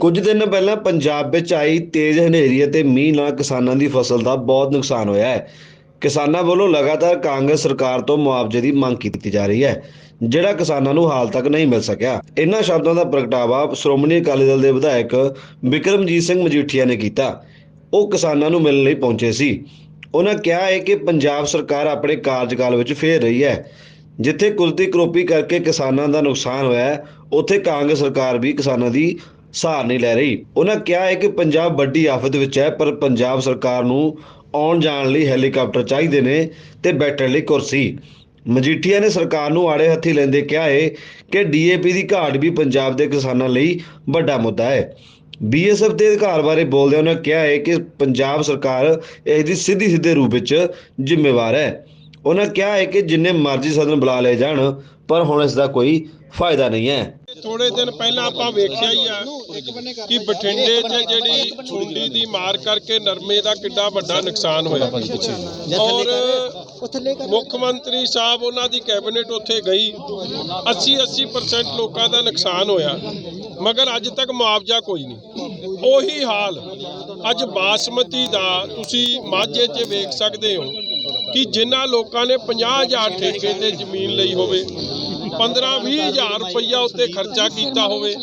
ਕੁਝ ਦਿਨ ਪਹਿਲਾਂ ਪੰਜਾਬ ਵਿੱਚ ਆਈ ਤੇਜ਼ ਹਨੇਰੀ ਅਤੇ ਮੀਂਹ ਨਾਲ ਕਿਸਾਨਾਂ ਦੀ ਫਸਲ ਦਾ ਬਹੁਤ ਨੁਕਸਾਨ ਹੋਇਆ ਹੈ। ਕਿਸਾਨਾਂ ਵੱਲੋਂ ਲਗਾਤਾਰ ਕਾਂਗਰਸ ਸਰਕਾਰ ਤੋਂ ਮੁਆਵਜ਼ੇ ਦੀ ਮੰਗ ਕੀਤੀ ਜਾ ਰਹੀ ਹੈ, ਜਿਹੜਾ ਕਿਸਾਨਾਂ ਨੂੰ ਹਾਲ ਤੱਕ ਨਹੀਂ ਮਿਲ ਸਕਿਆ। ਇਨ੍ਹਾਂ ਸ਼ਬਦਾਂ ਦਾ ਪ੍ਰਗਟਾਵਾ ਸ਼੍ਰੋਮਣੀ ਅਕਾਲੀ ਦਲ ਦੇ ਵਿਧਾਇਕ ਵਿਕਰਮਜੀਤ ਸਿੰਘ ਮਜੀਠੀਆ ਨੇ ਕੀਤਾ। ਉਹ ਕਿਸਾਨਾਂ ਨੂੰ ਮਿਲਣ ਲਈ ਪਹੁੰਚੇ ਸੀ। ਉਹਨਾਂ ਕਿਹਾ ਹੈ ਕਿ ਪੰਜਾਬ ਸਰਕਾਰ ਆਪਣੇ ਕਾਰਜਕਾਲ ਵਿੱਚ ਫੇਰ ਰਹੀ ਹੈ। ਜਿੱਥੇ ਕੁਦਰਤੀ ਕਰੋਪੀ ਕਰਕੇ ਕਿਸਾਨਾਂ ਦਾ ਨੁਕਸਾਨ ਹੋਇਆ ਉੱਥੇ ਕਾਂਗਰਸ ਸਰਕਾਰ ਵੀ ਕਿਸਾਨਾਂ ਦੀ ਸਹਾਰ ਨਹੀਂ ਲੈ ਰਹੀ। ਉਹਨਾਂ ਕਿਹਾ ਹੈ ਕਿ ਪੰਜਾਬ ਵੱਡੀ ਆਫਤ ਵਿੱਚ ਹੈ, ਪਰ ਪੰਜਾਬ ਸਰਕਾਰ ਨੂੰ ਆਉਣ ਜਾਣ ਲਈ ਹੈਲੀਕਾਪਟਰ ਚਾਹੀਦੇ ਨੇ ਤੇ ਬੈਠਣ ਲਈ ਕੁਰਸੀ। ਮਜੀਠੀਆ ਨੇ ਸਰਕਾਰ ਨੂੰ ਆੜੇ ਹੱਥੀ ਲੈਂਦੇ ਕਿਹਾ ਹੈ ਕਿ ਡੀਏਪੀ ਦੀ ਘਾਟ ਵੀ ਪੰਜਾਬ ਦੇ ਕਿਸਾਨਾਂ ਲਈ ਵੱਡਾ ਮੁੱਦਾ ਹੈ। ਬੀਐਸਐਫ ਦੇ ਅਧਿਕਾਰ ਬਾਰੇ ਬੋਲਦਿਆਂ ਉਹਨਾਂ ਕਿਹਾ ਹੈ ਕਿ ਪੰਜਾਬ ਸਰਕਾਰ ਇਸ ਦੀ ਸਿੱਧੀ ਸਿੱਧੇ ਰੂਪ ਵਿੱਚ ਜ਼ਿੰਮੇਵਾਰ ਹੈ। ਉਹਨਾਂ ਕਿਹਾ ਹੈ ਕਿ ਜਿੰਨੇ ਮਰਜ਼ੀ ਸਦਨ ਬੁਲਾ ਲਏ ਜਾਣ, ਪਰ ਹੁਣ ਇਸ ਦਾ ਕੋਈ ਫਾਇਦਾ ਨਹੀਂ ਹੈ। ਥੋੜੇ ਦਿਨ ਪਹਿਲਾਂ ਆਪਾਂ ਵੇਖਿਆ ਹੀ ਆ ਕਿ ਬਠਿੰਡੇ 'ਚ ਜਿਹੜੀ ਛੁੰਡੀ ਦੀ ਮਾਰ ਕਰਕੇ ਨਰਮੇ ਦਾ ਕਿੱਡਾ ਵੱਡਾ ਨੁਕਸਾਨ ਹੋਇਆ। ਔਰ ਮੁੱਖ ਮੰਤਰੀ ਸਾਹਿਬ ਉਹਨਾਂ ਦੀ ਕੈਬਨਿਟ ਉੱਥੇ ਗਈ। 80 80% ਲੋਕਾਂ ਦਾ ਨੁਕਸਾਨ ਹੋਇਆ। ਮਗਰ ਅੱਜ ਤੱਕ ਮੁਆਵਜ਼ਾ ਕੋਈ ਨਹੀਂ। ਉਹੀ ਹਾਲ ਅੱਜ ਬਾਸਮਤੀ ਦਾ ਤੁਸੀਂ ਮਾਝੇ 'ਚ ਵੇਖ ਸਕਦੇ ਹੋ ਕਿ ਜਿਨ੍ਹਾਂ ਲੋਕਾਂ ਨੇ 50000 ਠੇਕੇ ਤੇ ਜ਼ਮੀਨ ਲਈ ਹੋਵੇ 15-20000 ਰੁਪਈਆ ਉੱਤੇ ਖਰਚਾ ਕੀਤਾ ਹੋਵੇ।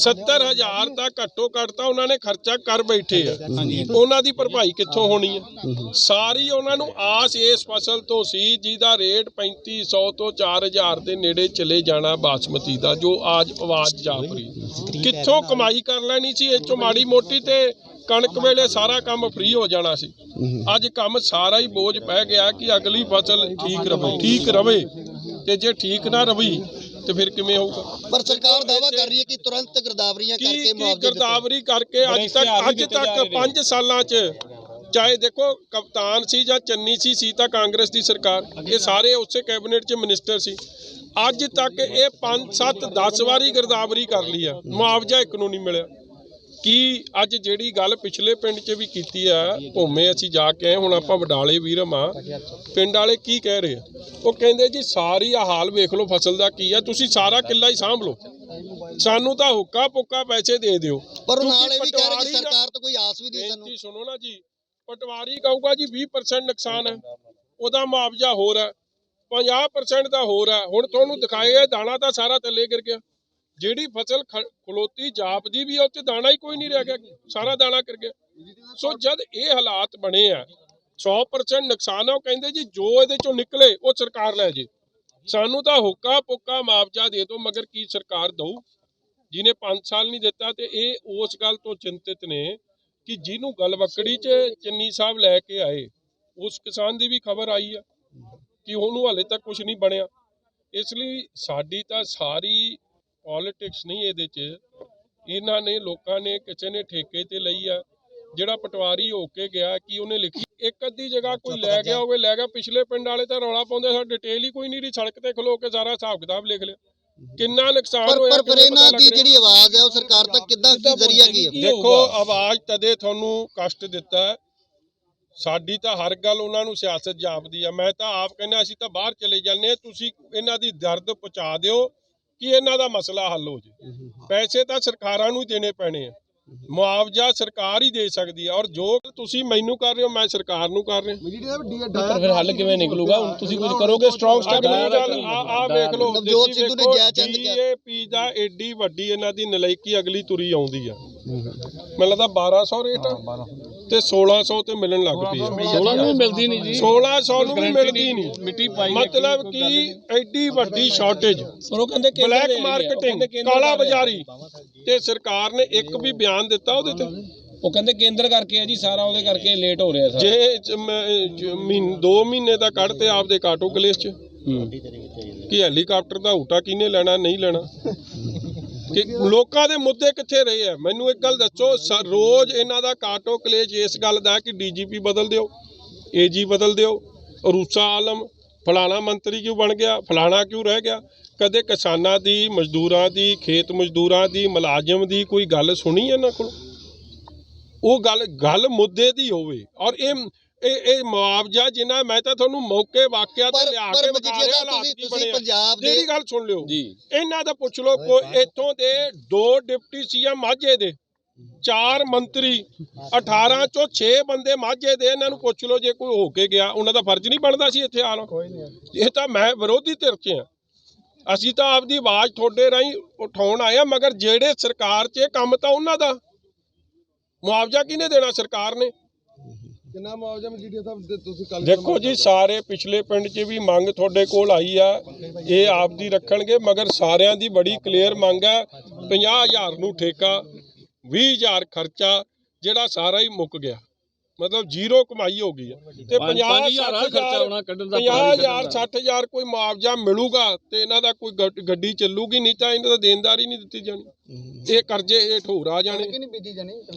70000 ਤਾਂ ਘੱਟੋ ਘੱਟ ਤਾਂ ਉਹਨਾਂ ਨੇ ਖਰਚਾ ਕਰ ਬੈਠੇ ਆ। ਉਹਨਾਂ ਦੀ ਭਰਪਾਈ ਕਿੱਥੋਂ ਹੋਣੀ ਹੈ ਸਾਰੀ ਉਹਨਾਂ ਨੂੰ ਆਸ ਇਸ ਫਸਲ ਤੋਂ ਸੀ ਜਿਹਦਾ ਰੇਟ 3500 ਤੋਂ 4000 ਦੇ ਨੇੜੇ ਚਲੇ ਜਾਣਾ ਬਾਸਮਤੀ ਦਾ ਜੋ ਅੱਜ ਆਵਾਜ਼ ਜਾਪਰੀ ਕਿੱਥੋਂ ਕਮਾਈ ਕਰ ਲੈਣੀ ਸੀ ਇਹ ਚੋਂ ਮਾੜੀ ਮੋਟੀ ਤੇ ਕਣਕ ਵੇਲੇ ਸਾਰਾ ਕੰਮ ਫ੍ਰੀ ਹੋ ਜਾਣਾ ਸੀ। ਅੱਜ ਕੰਮ ਸਾਰਾ ਹੀ ਬੋਝ ਪੈ ਗਿਆ ਕਿ ਅਗਲੀ ਫਸਲ ਠੀਕ ਰਵੇ ਠੀਕ ਰਵੇ। ਤੇ ਜੇ ਠੀਕ ਨਾ ਰਵੀ ਤੇ ਫਿਰ ਕਿਵੇਂ ਹੋਊਗਾ? ਪਰ ਸਰਕਾਰ ਦਾਵਾ ਕਰ ਰਹੀ ਹੈ ਕਿ ਤੁਰੰਤ ਗਿਰਦਾਵਰੀਆਂ ਕਰਕੇ ਕੀ ਮੁਆਵਜ਼ੇ ਗਰਦਾਵਰੀ ਕਰਕੇ ਅੱਜ ਤੱਕ ਅੱਜ ਤੱਕ 5 ਸਾਲਾਂ 'ਚ ਚਾਹੇ ਦੇਖੋ ਕਪਤਾਨ ਸੀ ਜਾਂ ਚੰਨੀ ਸੀ ਸੀ ਤਾਂ ਕਾਂਗਰਸ ਦੀ ਸਰਕਾਰ। ਇਹ ਸਾਰੇ ਉਸੇ ਕੈਬਨਿਟ 'ਚ ਮਿਨਿਸਟਰ ਸੀ। ਅੱਜ ਤੱਕ ਇਹ 5 7 10 ਵਾਰੀ ਗਰਦਾਵਰੀ ਕਰ ਲਈ ਆ। ਮੁਆਵਜ਼ਾ ਇੱਕ ਨੂੰ ਨਹੀਂ ਮਿਲਿਆ। ਕੀ ਅੱਜ ਜਿਹੜੀ ਗੱਲ ਪਿਛਲੇ ਪਿੰਡ 'ਚ ਵੀ ਕੀਤੀ ਆ ਭੋਮੇ ਅਸੀਂ ਜਾ ਕੇ ਆਏ ਹੁਣ ਆਪਾਂ ਵਡਾਲੇ ਵੀਰਮ ਆ ਪਿੰਡ ਵਾਲੇ ਕੀ ਕਹਿ ਰਹੇ ਆ? ਉਹ ਕਹਿੰਦੇ ਜੀ ਸਾਰੀ ਆ ਹਾਲ ਵੇਖ ਲਓ ਫਸਲ ਦਾ ਕੀ ਆ ਤੁਸੀਂ ਸਾਰਾ ਕਿੱਲਾ ਹੀ ਸਾਂਭ ਲਓ। ਸਾਨੂੰ ਤਾਂ ਹੁੱਕਾ ਪੁੱਕਾ ਪੈਸੇ ਦੇ ਦਿਓ। ਪਰ ਨਾਲ ਇਹ ਵੀ ਕਹਿ ਰਹੇ ਸਰਕਾਰ ਤੋਂ ਕੋਈ ਆਸ ਵੀ ਨਹੀਂ ਸਾਨੂੰ। ਸੁਣੋ ਨਾ ਜੀ ਪਟਵਾਰੀ ਕਹੂਗਾ ਜੀ 20% ਨੁਕਸਾਨ ਹੈ। ਉਹਦਾ ਮੁਆਵਜ਼ਾ ਹੋਰ ਹੈ 50% ਦਾ ਹੋਰ ਹੈ। ਹੁਣ ਤੁਹਾਨੂੰ ਦਿਖਾਏਗਾ ਦਾਣਾ ਤਾਂ ਸਾਰਾ ਥੱਲੇ ਗਿਰ ਗਿਆ। ਜਿਹੜੀ ਫਸਲ ਖ- ਖਲੋਤੀ ਜਾਪਦੀ ਵੀ ਆ, ਉਹ 'ਚ ਦਾਣਾ ਹੀ ਕੋਈ ਨਹੀਂ ਰਹਿ ਗਿਆ ਸਾਰਾ ਦਾਣਾ ਗਿਰ ਗਿਆ। ਸੋ ਜਦ ਇਹ ਹਾਲਾਤ ਬਣੇ ਆ 100% ਨੁਕਸਾਨ ਆ ਉਹ ਕਹਿੰਦੇ ਜੀ ਜੋ ਇਹਦੇ ਚੋਂ ਨਿਕਲੇ ਉਹ ਸਰਕਾਰ ਲੈ ਜੇ। ਸਾਨੂੰ ਤਾਂ ਹੁੱਕਾ ਪੁੱਕਾ ਮੁਆਵਜ਼ਾ ਦੇ ਦਿਓ ਮਗਰ ਕੀ ਸਰਕਾਰ ਦਊ? ਜਿਹਨੇ 5 ਸਾਲ ਨਹੀਂ ਦਿੱਤਾ ਤੇ ਇਹ ਉਸ ਗੱਲ ਤੋਂ ਚਿੰਤਿਤ ਨੇ ਕਿ ਜਿਹਨੂੰ ਗਲਵਕੜੀ 'ਚ ਚੰਨੀ ਸਾਹਿਬ ਲੈ ਕੇ ਆਏ ਉਸ ਕਿਸਾਨ ਦੀ ਵੀ ਖਬਰ ਆਈ ਆ ਕਿ ਉਹਨੂੰ ਹਾਲੇ ਤੱਕ ਕੁਝ ਨਹੀਂ ਬਣਿਆ। ਇਸ ਲਈ ਸਾਡੀ ਤਾਂ ਸਾਰੀ ਪੋਲਿਟਿਕਸ ਨਹੀਂ ਇਹਦੇ 'ਚ। ਇਹਨਾਂ ਨੇ ਲੋਕਾਂ ਨੇ ਕਿਸੇ ਨੇ ਠੇਕੇ ਤੇ ਲਈ ਆ ਜਿਹੜਾ ਪਟਵਾਰੀ ਹੋ ਕੇ ਗਿਆ ਕਿ ਉਹਨੇ ਲਿਖੀ? ਇੱਕ ਅੱਧੀ ਜਗ੍ਹਾ ਕੋਈ ਲੈ ਗਿਆ ਹੋਵੇ ਲੈ ਗਿਆ ਪਿਛਲੇ ਪਿੰਡ ਵਾਲੇ ਤਾਂ ਰੌਲਾ ਪਾਉਂਦੇ ਸਾ ਡਿਟੇਲ ਹੀ ਕੋਈ ਨਹੀਂ ਰਹੀ ਸੜਕ ਤੇ ਖਲੋ ਕੇ ਸਾਰਾ ਹਿਸਾਬ ਕਿਤਾਬ ਲਿਖ ਲਿਆ। ਕਿੰਨਾ ਨੁਕਸਾਨ ਹੋਇਆ ਪਰ ਇਹਨਾਂ ਦੀ? ਜਿਹੜੀ ਆਵਾਜ਼ ਹੈ ਉਹ ਸਰਕਾਰ ਤੱਕ ਕਿੱਦਾਂ ਕੀ ਜ਼ਰੀਆ ਕੀ ਹੈ? ਦੇਖੋ ਆਵਾਜ਼ ਤਦੇ ਤੁਹਾਨੂੰ ਕਸ਼ਟ ਦਿੱਤਾ। ਸਾਡੀ ਤਾਂ ਹਰ ਗੱਲ ਉਹਨਾਂ ਨੂੰ ਸਿਆਸਤ ਜਾਪਦੀ ਆ। ਮੈਂ ਤਾਂ ਆਪ ਕਹਿੰਦਾ ਅਸੀਂ ਤਾਂ ਬਾਹਰ ਚਲੇ ਜਾਂਦੇ ਹਾਂ। ਤੁਸੀਂ ਇਹਨਾਂ ਦੀ ਦਰਦ ਪਹੁੰਚਾ ਦਿਓ। ਕਿ ਇਹਨਾਂ ਦਾ ਮਸਲਾ ਹੱਲ ਹੋ ਜੇ ਪੈਸੇ ਤਾਂ ਸਰਕਾਰਾਂ ਨੂੰ ਹੀ ਦੇਣੇ ਪੈਣੇ ਆ। ਮੁਆਵਜ਼ਾ ਸਰਕਾਰ ਹੀ ਦੇ ਸਕਦੀ ਹੈ ਔਰ ਜੋ ਤੁਸੀਂ ਮੈਨੂੰ ਕਰ ਰਹੇ ਹੋ ਮੈਂ ਸਰਕਾਰ ਨੂੰ ਕਰ ਰਿਹਾ। ਫਿਰ ਹੱਲ ਕਿਵੇਂ ਨਿਕਲੂਗਾ? ਹੁਣ ਤੁਸੀਂ ਕੁਝ ਕਰੋਗੇ ਸਟਰੋਂਗ ਸਟੈਪ ਆ ਆ ਵੇਖ ਲਓ ਨਵਜੋਤ ਸਿੱਧੂ ਨੇ ਜੈ ਚੰਦ ਕਿਹਾ। ਡੀਏਪੀ ਦਾ ਏਡੀ ਵੱਡੀ ਇਹਨਾਂ ਦੀ ਨਲਾਇਕੀ ਅਗਲੀ ਤੁਰੀ ਆਉਂਦੀ ਆ। ਮੈਨੂੰ ਲੱਗਦਾ 1200 ਰੇਟ ਆ ਤੇ 1600 ਤੇ ਮਿਲਣ ਲੱਗ ਪਈ ਆ। 16 ਨੂੰ ਵੀ ਮਿਲਦੀ ਨਹੀਂ ਜੀ। 1600 ਨੂੰ ਵੀ ਮਿਲਦੀ ਨਹੀਂ ਮਿੱਟੀ ਪਾਈ ਮਤਲਬ ਕਿ ਐਡੀ ਵੱਡੀ ਸ਼ਾਰਟੇਜ ਪਰ ਉਹ ਕਹਿੰਦੇ ਬਲੈਕ ਮਾਰਕੀਟਿੰਗ ਕਾਲਾ। ਬਾਜ਼ਾਰੀ। ਤੇ ਸਰਕਾਰ ਨੇ ਇੱਕ ਵੀ ਬਿਆਨ ਦਿੱਤਾ ਉਹਦੇ ਤੇ। ਉਹ ਕਹਿੰਦੇ ਕੇਂਦਰ ਕਰਕੇ ਹੈ ਜੀ ਸਾਰਾ ਉਹਦੇ ਕਰਕੇ ਲੇਟ ਹੋ ਰਿਹਾ ਸਾਰਾ। ਜੇ ਜ- ਮ- ਜ- ਮਹੀਨ- ਦੋ ਦਾ ਕੱਢਤੇ ਆਪਦੇ ਕਾਟੋ ਕਲੇਸ ਚ। ਕਿ ਹੈਲੀਕਾਪਟਰ ਦਾ ਹੂਟਾ ਕਿਹਨੇ ਲੈਣਾ ਨਹੀਂ ਲੈਣਾ? ਕਿ ਲੋਕਾਂ ਦੇ ਮੁੱਦੇ ਕਿੱਥੇ ਰਹੇ ਆ? ਮੈਨੂੰ ਇੱਕ ਗੱਲ ਦੱਸੋ ਰੋਜ਼ ਇਹਨਾਂ ਦਾ ਕਾਟੋ ਕਲੇਜ ਇਸ ਗੱਲ ਦਾ ਕਿ ਡੀਜੀਪੀ ਬਦਲ ਦਿਓ ਏਜੀ ਬਦਲ ਦਿਓ ਰੂਸਾ ਆਲਮ ਫਲਾਣਾ ਮੰਤਰੀ ਕਿਉਂ ਬਣ ਗਿਆ? ਫਲਾਣਾ ਕਿਉਂ ਰਹਿ ਗਿਆ? ਕਦੇ ਕਿਸਾਨਾਂ ਦੀ ਮਜ਼ਦੂਰਾਂ ਦੀ ਖੇਤ ਮਜ਼ਦੂਰਾਂ ਦੀ ਮੁਲਾਜ਼ਮ ਦੀ ਕੋਈ ਗੱਲ ਸੁਣੀ ਇਹਨਾਂ ਕੋਲ? ਉਹ ਗੱਲ ਗੱਲ ਮੁੱਦੇ ਦੀ ਹੋਵੇ। ਔਰ ਇਹ ਇਹ ਇਹ ਮੁਆਵਜ਼ਾ ਜਿੰਨਾ ਮੈਂ ਤਾਂ ਤੁਹਾਨੂੰ ਮੌਕੇ ਵਾਕਿਆ ਤੇ ਲਿਆ ਕੇ ਵਿਖਾ ਰਿਹਾ ਹਾਲਾਤ ਤੁਸੀਂ ਕੀ ਤੁਸੀਂ ਬਣੇ। ਪੰਜਾਬ ਦੇ ਮੇਰੀ ਗੱਲ ਸੁਣ ਲਿਓ। ਜੀ। ਇਹਨਾਂ ਦਾ ਪੁੱਛ ਲਓ ਕੋਈ ਇੱਥੋਂ ਦੇ ਦੋ ਡਿਪਟੀ ਸੀਐਮ ਮਾਝੇ ਦੇ। ਚਾਰ ਮੰਤਰੀ 18 ਚੋਂ 6 ਬੰਦੇ ਮਾਝੇ ਦੇ ਇਹਨਾਂ ਨੂੰ ਪੁੱਛ ਲਓ ਜੇ ਕੋਈ ਹੋ ਕੇ ਗਿਆ ਉਹਨਾਂ ਦਾ ਫਰਜ਼ ਨਹੀਂ ਬਣਦਾ ਸੀ ਇੱਥੇ ਆਉਣਾ ਇਹ ਤਾਂ ਮੈਂ ਵਿਰੋਧੀ ਧਿਰ 'ਚ ਆ ਅਸੀਂ ਤਾਂ ਆਪਦੀ ਆਵਾਜ਼ ਤੁਹਾਡੇ ਰਾਹੀਂ ਉਠਾਉਣ ਆਏ ਆ ਮਗਰ ਜਿਹੜੇ ਸਰਕਾਰ 'ਚ ਕੰਮ ਤਾਂ ਉਹਨਾਂ ਦਾ। ਮੁਆਵਜ਼ਾ ਕਿਹਨੇ ਦੇਣਾ ਸਰਕਾਰ ਨੇ? ਕਿੰਨਾ ਮੁਆਵਜ਼ਾ ਮਜੀਠੀਆ ਸਾਹਿਬ ਤੁਸੀਂ ਕੱਲ ਦੇਖੋ ਜੀ ਸਾਰੇ ਪਿਛਲੇ ਪਿੰਡ 'ਚ ਵੀ ਮੰਗ ਤੁਹਾਡੇ ਕੋਲ ਆਈ ਆ। ਇਹ ਆਪ ਦੀ ਰੱਖਣਗੇ ਮਗਰ ਸਾਰਿਆਂ ਦੀ ਬੜੀ ਕਲੀਅਰ ਮੰਗ ਹੈ 50000 ਨੂੰ ਠੇਕਾ 20000 ਖਰਚਾ ਜਿਹੜਾ ਸਾਰਾ ਹੀ ਮੁੱਕ ਗਿਆ। ਮਤਲਬ ਜ਼ੀਰੋ ਕਮਾਈ ਹੋ ਗਈ ਤੇ 50 ਹਜ਼ਾਰ ਖਰਚਾ ਹੋਣਾ ਕੱਢਣ ਦਾ 50000 60000 ਕੋਈ ਮੁਆਵਜ਼ਾ ਮਿਲੂਗਾ ਤੇ ਇਹਨਾਂ ਦਾ ਕੋਈ ਗੱਡ- ਚੱਲੂਗੀ ਨਹੀਂ ਤਾਂ ਇਹਨਾਂ ਦਾ ਦੇਣਦਾਰੀ ਨਹੀਂ ਦਿੱਤੀ ਜਾਣੀ। ਇਹ ਕਰਜ਼ੇ ਇਹ ਠੋਰ ਆ ਜਾਣੇ। ਇੱਕ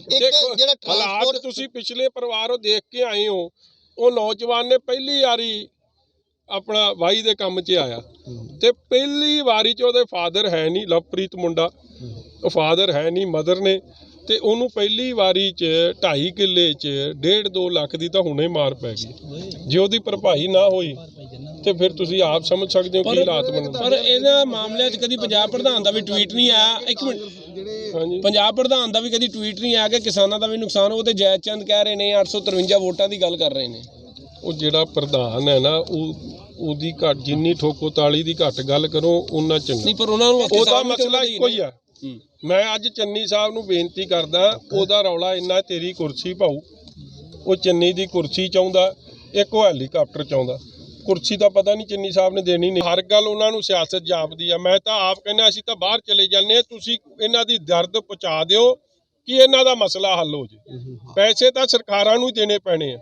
ਦੇਖੋ, ਜਿਹੜਾ ਹਾਲਾਤ ਟਰਾਂਸਪੋਰਟ ਤੁਸੀਂ ਪਿਛਲੇ ਪਰਿਵਾਰੋਂ ਦੇਖ ਕੇ ਆਏ ਹੋ ਉਹ ਨੌਜਵਾਨ ਨੇ ਪਹਿਲੀ ਵਾਰੀ ਆਪਣਾ ਵਾਈ ਦੇ ਕੰਮ 'ਚ ਆਇਆ। ਤੇ ਪਹਿਲੀ ਵਾਰੀ 'ਚ ਉਹਦੇ ਫਾਦਰ ਹੈ ਨਹੀਂ ਲਵਪ੍ਰੀਤ ਮੁੰਡਾ। ਉਹ ਫਾਦਰ ਹੈ ਨਹੀਂ ਮਦਰ ਨੇ। ਤੇ ਉਹਨੂੰ ਪਹਿਲੀ ਵਾਰੀ 'ਚ 2.5 ਕਿੱਲੇ 'ਚ 1.5 2 ਲੱਖ ਦੀ ਤਾਂ ਹੁਣੇ ਮਾਰ ਪੈ ਗਈ। ਜੇ ਉਹਦੀ ਭਰਪਾਈ ਨਾ ਹੋਈ ਤੇ ਫਿਰ ਤੁਸੀਂ ਆਪ ਸਮਝ ਸਕਦੇ ਹੋ ਕੀ ਹਾਲਾਤ ਬਣਨਗੇ। ਪਰ ਇਹਨਾਂ ਮਾਮਲਿਆਂ 'ਚ ਕਦੀ ਪੰਜਾਬ ਪ੍ਰਧਾਨ ਦਾ ਵੀ ਟਵੀਟ ਨਹੀਂ ਆਇਆ। ਇੱਕ ਮਿੰਟ। ਪੰਜਾਬ ਪ੍ਰਧਾਨ ਦਾ ਵੀ ਕਦੀ ਟਵੀਟ ਨਹੀਂ ਆਇਆ ਕਿ ਕਿਸਾਨਾਂ ਦਾ ਵੀ ਨੁਕਸਾਨ ਉਹ ਤੇ ਜੈ ਚੰਦ ਕਹਿ ਰਹੇ ਨੇ 853 ਵੋਟਾਂ ਦੀ ਗੱਲ ਕਰ ਰਹੇ ਨੇ। ਉਹ ਜਿਹੜਾ ਪ੍ਰਧਾਨ ਹੈ ਨਾ ਉਹ ਉਹਦੀ ਘੱਟ ਜਿੰਨੀ ਠੋਕੋ ਤਾਲੀ ਦੀ ਘੱਟ ਗੱਲ ਕਰੋ ਉਹਨਾਂ ਚੰਗਾ। ਨਹੀਂ ਪਰ ਉਹਨਾਂ ਨੂੰ ਉਹਦਾ ਮਸਲਾ ਦੇ ਇੱਕੋ ਹੀ ਆ। ਮੈਂ ਅੱਜ ਚੰਨੀ ਸਾਹਿਬ ਨੂੰ ਬੇਨਤੀ ਕਰਦਾ ਉਹਦਾ ਰੌਲਾ ਇੰਨਾ ਤੇਰੀ ਕੁਰਸੀ ਭਾਊ। ਉਹ ਚੰਨੀ ਦੀ ਕੁਰਸੀ ਚਾਹੁੰਦਾ ਇੱਕ ਉਹ ਹੈਲੀਕਾਪਟਰ ਚਾਹੁੰਦਾ। ਕੁਰਸੀ ਤਾਂ ਪਤਾ ਨਹੀਂ ਚੰਨੀ ਸਾਹਿਬ ਨੇ ਦੇਣੀ ਨਹੀਂ। ਹਰ ਗੱਲ ਉਹਨਾਂ ਨੂੰ ਸਿਆਸਤ ਜਾਪਦੀ ਆ। ਮੈਂ ਤਾਂ ਆਪ ਕਹਿੰਦਾ ਅਸੀਂ ਤਾਂ ਬਾਹਰ ਚਲੇ ਜਾਂਦੇ ਤੁਸੀਂ ਇਹਨਾਂ ਦੀ ਦਰਦ ਪਹੁੰਚਾ ਦਿਓ ਕਿ ਇਹਨਾਂ ਦਾ ਮਸਲਾ ਹੱਲ ਹੋ ਜੇ। ਪੈਸੇ ਤਾਂ ਸਰਕਾਰਾਂ ਨੂੰ ਹੀ ਦੇਣੇ ਪੈਣੇ ਆ।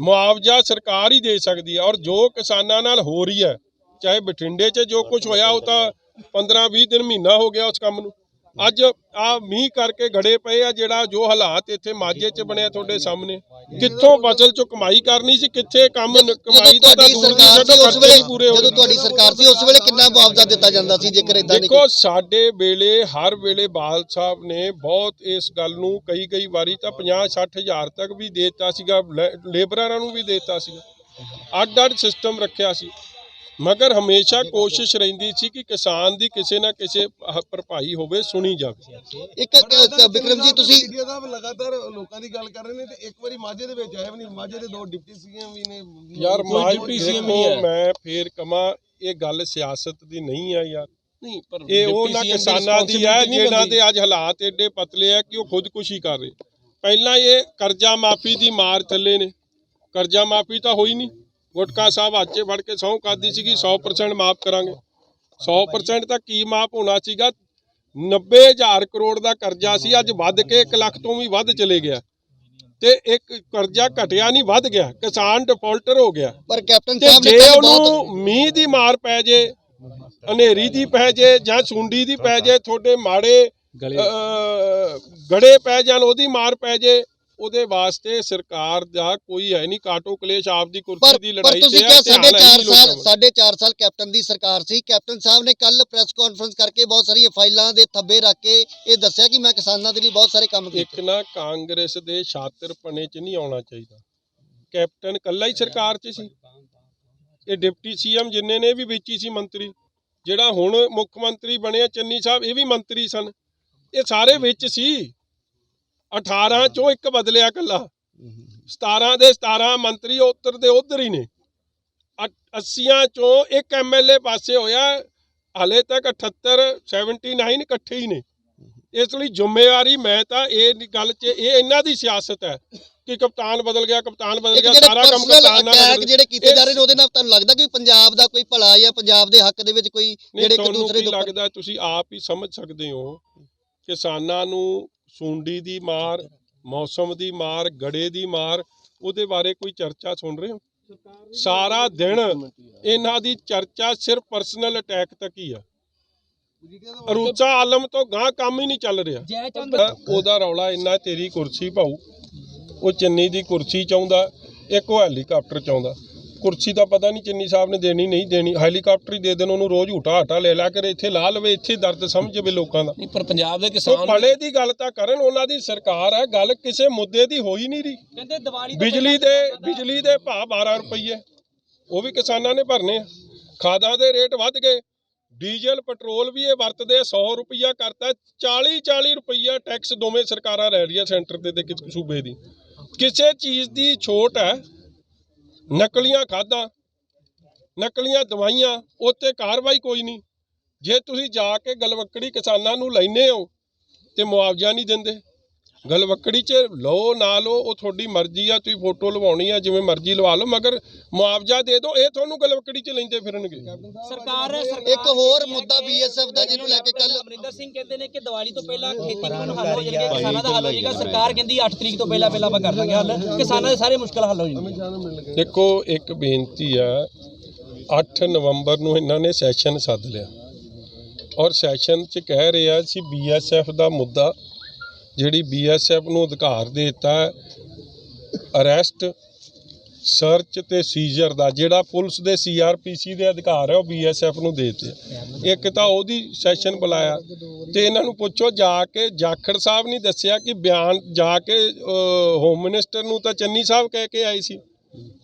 ਮੁਆਵਜ਼ਾ ਸਰਕਾਰ ਹੀ ਦੇ ਸਕਦੀ ਹੈ ਔਰ ਜੋ ਕਿਸਾਨਾਂ ਨਾਲ ਹੋ ਰਹੀ ਹੈ, ਚਾਹੇ ਬਠਿੰਡੇ 'ਚ ਜੋ ਕੁਝ ਹੋਇਆ ਉਹ ਤਾਂ 15 20 ਦਿਨ ਮਹੀਨਾ ਹੋ ਗਿਆ ਉਸ ਕੰਮ ਨੂੰ। ਅੱਜ ਆ ਮੀਂਹ ਕਰਕੇ ਗੜੇ ਪਏ ਆ ਜਿਹੜਾ ਜੋ ਹਾਲਾਤ ਇੱਥੇ ਮਾਝੇ 'ਚ ਬਣਿਆ ਤੁਹਾਡੇ ਸਾਹਮਣੇ। ਕਿੱਥੋਂ ਫਸਲ 'ਚੋਂ ਕਮਾਈ ਕਰਨੀ ਸੀ ਕਿੱਥੇ ਕੰਮ ਜਦੋਂ ਕਮਾਈ ਦਾ ਤਾਂ ਦੂਰ ਦੀ ਸਰਕਾਰ ਸੀ ਛੱਡੋ ਉਸ ਵੇਲੇ ਪੂਰੇ ਹੋ ਜਦੋਂ ਤੁਹਾਡੀ ਸਰਕਾਰ ਸੀ ਉਸ ਵੇਲੇ ਕਿੰਨਾ ਮੁਆਵਜ਼ਾ ਦਿੱਤਾ ਜਾਂਦਾ ਸੀ ਜੇਕਰ ਇਦਾਂ ਦੀ ਦੇਖੋ ਸਾਡੇ ਵੇਲੇ ਹਰ ਵੇਲੇ ਬਾਲ ਸਾਹਿਬ ਨੇ ਬਹੁਤ ਇਸ ਗੱਲ ਨੂੰ ਕਈ ਕਈ ਵਾਰੀ ਤਾਂ 50 60 ਹਜ਼ਾਰ ਤੱਕ ਵੀ ਦੇਤਾ ਸੀਗਾ ਲੇਬਰਾਂ ਨੂੰ ਵੀ ਦੇਤਾ ਸੀਗਾ। ਅੱਡ ਅੱਡ ਸਿਸਟਮ ਰੱਖਿਆ ਸੀ। ਮਗਰ ਹਮੇਸ਼ਾ ਕੋਸ਼ਿਸ਼ ਰਹਿੰਦੀ ਸੀ ਕਿ ਕਿਸਾਨ ਦੀ ਕਿਸੇ ਨਾ ਕਿਸੇ ਹ- ਭਰਪਾਈ ਹੋਵੇ ਸੁਣੀ ਜਾਵੇ। ਇੱਕ ਇੱਕ ਬਿਕਰਮ ਜੀ ਤੁਸੀਂ ਲਗਾਤਾਰ ਲੋਕਾਂ ਦੀ ਗੱਲ ਕਰ ਰਹੇ ਨੇ ਤੇ ਇੱਕ ਵਾਰੀ ਮਾਝੇ ਦੇ ਵਿੱਚ ਆਏ ਵੀ ਨਹੀਂ ਮਾਝੇ ਦੇ ਦੋ ਡਿਪਟੀ ਸੀਐਮ ਵੀ ਨੇ। ਯਾਰ CM ਦੇਖੋ, ਨਹੀਂ ਹੈ। ਮੈਂ ਫੇਰ ਕਮਾ ਇਹ ਗੱਲ ਸਿਆਸਤ ਦੀ ਨਹੀਂ ਆ ਯਾਰ। ਨਹੀਂ ਪਰ ਇਹ ਉਹ ਡਿਪਟੀ ਨਾ ਕਿਸਾਨਾਂ ਦੀ ਹੈ ਬਣਦੀ। ਦੇ ਅੱਜ ਹਾਲਾਤ ਏਡੇ ਪਤਲੇ ਆ ਕਿ ਉਹ ਖੁਦਕੁਸ਼ੀ ਕਰ ਰਹੇ। ਪਹਿਲਾਂ ਇਹ ਕਰਜ਼ਾ ਮਾਫੀ ਦੀ ਮਾਰ ਥੱਲੇ ਨੇ। ਕਰਜ਼ਾ ਮਾਫੀ ਤਾਂ ਹੋਈ ਨਹੀਂ। ਗੁਟਕਾ ਸਾਹਿਬ ਹੱਥੇ ਫੜ ਕੇ ਸਹੁੰ ਕਰਦੀ ਸੀਗੀ 100% ਮਾਫ ਕਰਾਂਗੇ। 100% ਤਾਂ ਕੀ ਮਾਫ ਹੋਣਾ ਸੀਗਾ? 90000 ਕਰੋੜ ਦਾ ਕਰਜ਼ਾ ਸੀ ਅੱਜ ਵੱਧ ਕੇ 1 ਲੱਖ ਤੋਂ ਵੀ ਵੱਧ ਚਲੇ ਗਿਆ। ਤੇ ਇੱਕ ਕਰਜ਼ਾ ਘਟਿਆ ਨਹੀਂ ਵੱਧ ਗਿਆ। ਕਿਸਾਨ ਡਿਫਾਲਟਰ ਹੋ ਗਿਆ। ਪਰ ਕੈਪਟਨ ਸਾਹਿਬ ਨੇ ਜੇ ਉਹਨੂੰ ਮੀਂਹ ਦੀ ਮਾਰ ਪੈ ਜੇ ਹਨੇਰੀ ਦੀ ਪੈ ਜੇ ਜਾਂ ਸੁੰਡੀ ਦੀ ਪੈ ਜੇ ਤੁਹਾਡੇ ਮਾੜੇ ਗੜੇ ਪੈ ਜਾਣ ਉਹਦੀ ਮਾਰ ਪੈ ਜੇ ਉਹਦੇ ਵਾਸਤੇ ਸਰਕਾਰ ਦਾ ਕੋਈ ਹੈ ਨਹੀਂ ਕਾਟੋ ਕਲੇਸ਼ ਆਪ ਦੀ ਕੁਰਸੀ ਦੀ ਲੜਾਈ ਤੇ ਚਾਰ ਨਹੀਂ ਲੋਕਾਂ ਸਾਲ ਵੱਲ। ਸਾਢੇ ਚਾਰ ਸਾਲ ਕੈਪਟਨ ਦੀ ਸਰਕਾਰ ਸੀ। ਕੈਪਟਨ ਸਾਹਿਬ ਨੇ ਕੱਲ ਪ੍ਰੈਸ ਕਾਨਫਰੰਸ ਕਰਕੇ ਬਹੁਤ ਸਾਰੀਆਂ ਫਾਈਲਾਂ ਦੇ ਥੱਬੇ ਰੱਖ ਕੇ ਇਹ ਦੱਸਿਆ ਕਿ ਮੈਂ ਕਿਸਾਨਾਂ ਦੇ ਲਈ ਬਹੁਤ ਸਾਰੇ ਕੰਮ ਕੀਤੇ। ਇੱਕ ਨਾ ਕਾਂਗਰਸ ਦੇ ਛਾਤਰਪਣੇ 'ਚ ਨਹੀਂ ਆਉਣਾ ਚਾਹੀਦਾ। ਕੈਪਟਨ ਕੱਲਾ ਹੀ ਸਰਕਾਰ 'ਚ ਸੀ। ਇਹ ਡਿਪਟੀ ਸੀਐਮ ਜਿੰਨੇ ਨੇ ਵੀ ਵਿੱਚ ਹੀ ਸੀ ਮੰਤਰੀ। ਜਿਹੜਾ ਹੁਣ ਮੁੱਖ ਮੰਤਰੀ ਬਣਿਆ ਚੰਨੀ ਸਾਹਿਬ ਇਹ ਵੀ ਮੰਤਰੀ ਸਨ। ਇਹ ਸਾਰੇ ਵਿੱਚ ਸੀ। 18 ਚੋਂ ਇੱਕ ਬਦਲਿਆ ਕੱਲਾ। 17 ਦੇ 17 ਮੰਤਰੀ ਉੱਤਰ ਦੇ ਉੱਧਰ ਹੀ ਨੇ। 80 ਚੋਂ ਇੱਕ ਐਮਐਲਏ ਪਾਸੇ ਹੋਇਆ ਹਲੇ ਤੱਕ 78 79 ਇਕੱਠੇ ਹੀ ਨੇ। ਇਸ ਲਈ ਜ਼ਿੰਮੇਵਾਰੀ ਮੈਂ ਤਾਂ ਇਹ ਗੱਲ 'ਚ ਇਹ ਇਹਨਾਂ ਦੀ ਸਿਆਸਤ ਹੈ ਕਿ ਕਪਤਾਨ ਬਦਲ ਗਿਆ ਕਪਤਾਨ ਬਦਲ ਗਿਆ ਸਾਰਾ ਕੰਮ ਕਪਤਾਨ ਨਾਲ ਅਟੈਕ ਜਿਹੜੇ ਕੀਤੇ ਜਾ ਰਹੇ ਨੇ ਉਹਦੇ ਨਾਲ ਤੁਹਾਨੂੰ ਲੱਗਦਾ ਕਿ ਪੰਜਾਬ ਦਾ ਕੋਈ ਭਲਾ ਜਾਂ ਪੰਜਾਬ ਦੇ ਹੱਕ ਦੇ ਵਿੱਚ ਕੋਈ ਜਿਹੜੇ ਇੱਕ ਦੂਸਰੇ ਦੇ ਲੱਗਦਾ ਤੁਸੀਂ ਆਪ ਹੀ ਸਮਝ ਸਕਦੇ ਹੋ। ਕਿਸਾਨਾਂ ਨੂੰ ਸੁੰਡੀ ਦੀ ਮਾਰ ਮੌਸਮ ਦੀ ਮਾਰ ਗੜੇ ਦੀ ਮਾਰ ਉਹਦੇ ਬਾਰੇ ਕੋਈ ਚਰਚਾ ਸੁਣ ਰਹੇ ਹੋ? ਸਾਰਾ ਦਿਨ ਇਹਨਾਂ ਦੀ ਚਰਚਾ ਸਿਰਫ ਪਰਸਨਲ ਅਟੈਕ ਤੱਕ ਹੀ ਆ। ਅਰੂਚਾ ਆਲਮ ਤੋਂ ਗਾਂ ਕੰਮ ਹੀ ਨਹੀਂ ਚੱਲ ਰਿਹਾ। ਉਹਦਾ ਰੌਲਾ ਇੰਨਾ ਤੇਰੀ ਕੁਰਸੀ ਭਾਊ ਉਹ ਚੰਨੀ ਦੀ ਕੁਰਸੀ ਚਾਹੁੰਦਾ ਇੱਕ ਉਹ ਹੈਲੀਕਾਪਟਰ ਚਾਹੁੰਦਾ। ਕੁਰਸੀ ਦਾ ਪਤਾ ਨਹੀਂ ਚੰਨੀ ਸਾਹਿਬ ਨੇ ਦੇਣੀ ਨਹੀਂ ਦੇਣੀ। ਹੈਲੀਕਾਪਟਰ ਹੀ ਦੇ ਦੇਣ ਉਹਨੂੰ ਰੋਜ਼ ਹੂਟਾ ਹਟਾ ਲੈ ਲਾ ਕੇ ਇੱਥੇ ਲਾ ਲਵੇ ਇੱਥੇ ਦਰਦ ਸਮਝ ਜਾਵੇ ਲੋਕਾਂ ਦਾ। ਨਹੀਂ ਪਰ ਪੰਜਾਬ ਦੇ ਉਹ ਕਿਸਾਨ ਭਲੇ ਦੀ ਗੱਲ ਤਾਂ ਕਰਨ ਉਹਨਾਂ ਦੀ ਸਰਕਾਰ ਹੈ ਗੱਲ ਕਿਸੇ ਮੁੱਦੇ ਦੀ ਹੋਈ ਨਹੀਂ ਰਹੀ। ਕਹਿੰਦੇ ਦੀਵਾਲੀ ਬਿਜਲੀ ਦੇ ਬਿਜਲੀ ਦੇ ਭਾਅ 12 ਰੁਪਏ ਉਹ ਵੀ ਕਿਸਾਨਾਂ ਨੇ ਭਰਨੇ ਆ। ਖਾਦਾਂ ਦੇ ਰੇਟ ਵੱਧ ਗਏ ਡੀਜ਼ਲ ਪੈਟਰੋਲ ਵੀ ਇਹ ਵਰਤਦੇ ਆ 100 ਰੁਪਈਆ ਕਰਤਾ 40 40 ਰੁਪਈਆ ਟੈਕਸ ਦੋਵੇਂ ਸਰਕਾਰਾਂ ਲੈ ਰਹੀਆਂ ਸੈਂਟਰ ਤੇ ਤੇ ਕਿਸ ਸੂਬੇ ਦੀ। ਕਿਸੇ ਚੀਜ਼ ਦੀ ਛੋਟ ਹੈ ਨਕਲੀਆਂ ਖਾਦਾਂ, ਨਕਲੀਆਂ ਦਵਾਈਆਂ ਉੱਤੇ ਕਾਰਵਾਈ ਕੋਈ ਨਹੀਂ। ਜੇ ਤੁਸੀਂ ਜਾ ਕੇ ਗਲਵੱਕੜੀ ਕਿਸਾਨਾਂ ਨੂੰ ਲੈਨੇ ਹੋ ਤੇ ਮੁਆਵਜ਼ਾ ਨਹੀਂ ਦਿੰਦੇ ਗਲਵੱਕੜੀ 'ਚ ਲਓ ਨਾ ਲਓ ਉਹ ਤੁਹਾਡੀ ਮਰਜ਼ੀ ਆ ਤੁਸੀਂ ਫੋਟੋ ਲਵਾਉਣੀ ਆ ਜਿਵੇਂ ਮਰਜ਼ੀ ਲਵਾ ਲਓ ਮਗਰ ਮੁਆਵਜ਼ਾ ਦੇ ਦਿਓ ਇਹ ਤੁਹਾਨੂੰ ਗਲਵੱਕੜੀ 'ਚ ਲੈਂਦੇ ਫਿਰਨਗੇ। ਸਰਕਾਰ ਇੱਕ ਹੋਰ ਮੁੱਦਾ ਬੀਐਸਐਫ ਦਾ ਜਿਹਨੂੰ ਲੈ ਕੇ ਕੱਲ ਅਮਰਿੰਦਰ ਸਿੰਘ ਕਹਿੰਦੇ ਨੇ ਕਿ ਦੀਵਾਲੀ ਤੋਂ ਪਹਿਲਾਂ ਖੇਤੀ ਕਾਨੂੰਨ ਹੱਲ ਹੋ ਜਾਣਗੇ ਕਿਸਾਨਾਂ ਦਾ ਹੱਲ ਹੋ ਜਾਏਗਾ ਸਰਕਾਰ ਕਹਿੰਦੀ 8 ਤਰੀਕ ਤੋਂ ਪਹਿਲਾਂ ਪਹਿਲਾਂ ਆਪਾਂ ਕਰ ਦਾਂਗੇ ਹੱਲ ਕਿਸਾਨਾਂ ਦੇ ਸਾਰੇ ਮੁਸ਼ਕਲ ਹੱਲ ਹੋ ਜਾਣਗੇ। ਦੇਖੋ ਇੱਕ ਬੇਨਤੀ ਆ 8 ਨਵੰਬਰ ਨੂੰ ਇਹਨਾਂ ਨੇ ਸੈਸ਼ਨ ਸੱਦ ਲਿਆ। ਔਰ ਸੈਸ਼ਨ 'ਚ ਕਹਿ ਰਿਹਾ ਸੀ ਬੀਐਸਐਫ ਦਾ ਮੁੱਦਾ ਜਿਹੜੀ ਬੀਐਸਐਫ ਨੂੰ ਅਧਿਕਾਰ ਦੇ ਦਿੱਤਾ ਅਰੈਸਟ ਸਰਚ ਤੇ ਸੀਜ਼ਰ ਦਾ, ਜਿਹੜਾ ਪੁਲਿਸ ਦੇ ਸੀਆਰਪੀਸੀ ਦੇ ਅਧਿਕਾਰ ਹੈ, ਉਹ ਬੀਐਸਐਫ ਨੂੰ ਦੇ ਦਿੱਤੇ ਇੱਕ ਤਾਂ ਉਹਦੀ ਸੈਸ਼ਨ ਬੁਲਾਇਆ ਤੇ ਇਹਨਾਂ ਨੂੰ ਪੁੱਛੋ, ਜਾ ਕੇ ਜਾਖੜ ਸਾਹਿਬ ਨਹੀਂ ਦੱਸਿਆ ਕਿ ਬਿਆਨ, ਜਾ ਕੇ ਹੋਮ ਮਿਨਿਸਟਰ ਨੂੰ ਤਾਂ ਚੰਨੀ ਸਾਹਿਬ ਕਹਿ ਕੇ ਆਏ ਸੀ